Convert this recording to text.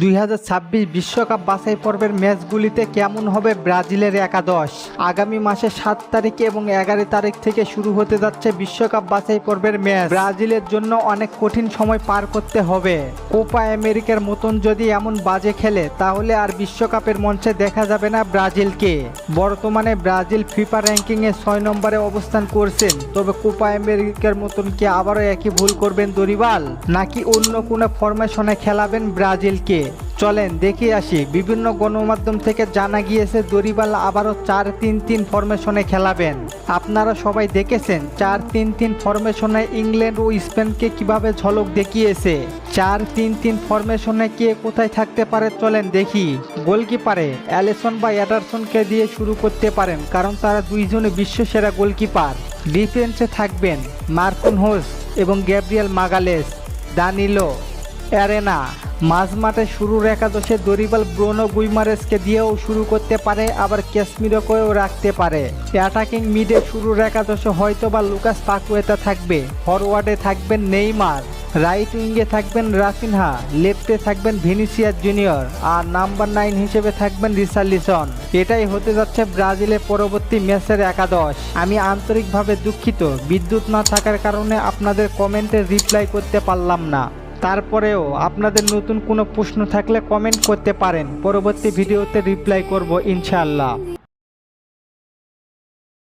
দুই বিশ্বকাপ বাছাই পর্বের ম্যাচগুলিতে কেমন হবে ব্রাজিলের একাদশ? আগামী মাসে সাত তারিখে এবং এগারো তারিখ থেকে শুরু হতে যাচ্ছে বিশ্বকাপ বাছাই পর্বের ম্যাচ। ব্রাজিলের জন্য অনেক কঠিন সময় পার করতে হবে। কোপা আমেরিকার মতন যদি এমন বাজে খেলে, তাহলে আর বিশ্বকাপের মঞ্চে দেখা যাবে না ব্রাজিলকে। বর্তমানে ব্রাজিল ফিফা র্যাঙ্কিংয়ে ছয় নম্বরে অবস্থান করছেন। তবে কোপা আমেরিকার মতন কি আবারও একই ভুল করবেন দরিবাল? নাকি অন্য কোনো ফরমেশনে খেলাবেন ব্রাজিলকে? চলেন, দেখে আসি। বিভিন্ন গণমাধ্যম থেকে জানা গিয়েছে দরিবাল আবারও চার তিন তিন ফরমেশনে খেলাবেন। আপনারা সবাই দেখেছেন, চার তিন তিন ফরমেশনে ইংল্যান্ড ও স্পেনকে কীভাবে ঝলক দেখিয়েছে। চার তিন তিন ফরমেশনে কে কোথায় থাকতে পারে, চলেন দেখি। গোলকিপারে অ্যালেসন বা অ্যাডারসনকে দিয়ে শুরু করতে পারেন, কারণ তারা দুইজনে বিশ্বসেরা গোলকিপার। ডিফেন্সে থাকবেন মার্কুন হোস এবং গ্যাব্রিয়েল মাগালেস, দানিলো। অ্যারেনা মাঝমাঠে শুরুর একাদশে দরিবাল ব্রোনো গুইমারেসকে দিয়েও শুরু করতে পারে, আবার ক্যাসমিরোকেও রাখতে পারে। অ্যাটাকিং মিডে শুরুর একাদশে হয়তো বা লুকাস পাকুয়েতা থাকবে, ফরওয়ার্ডে থাকবেন নেইমার, রাইট উইঙ্গে থাকবেন রাফিনহা, লেফটে থাকবেন ভিনিসিয়াস জুনিয়র, আর নাম্বার নাইন হিসেবে থাকবেন রিসার্লিসন। এটাই হতে যাচ্ছে ব্রাজিলের পরবর্তী ম্যাচের একাদশ। আমি আন্তরিকভাবে দুঃখিত। বিদ্যুৎ না থাকার কারণে আপনাদের কমেন্টে রিপ্লাই করতে পারলাম না। তারপরেও আপনাদের নতুন কোনো প্রশ্ন থাকলে কমেন্ট করতে পারেন। পরবর্তী ভিডিওতে রিপ্লাই করব ইনশাআল্লাহ।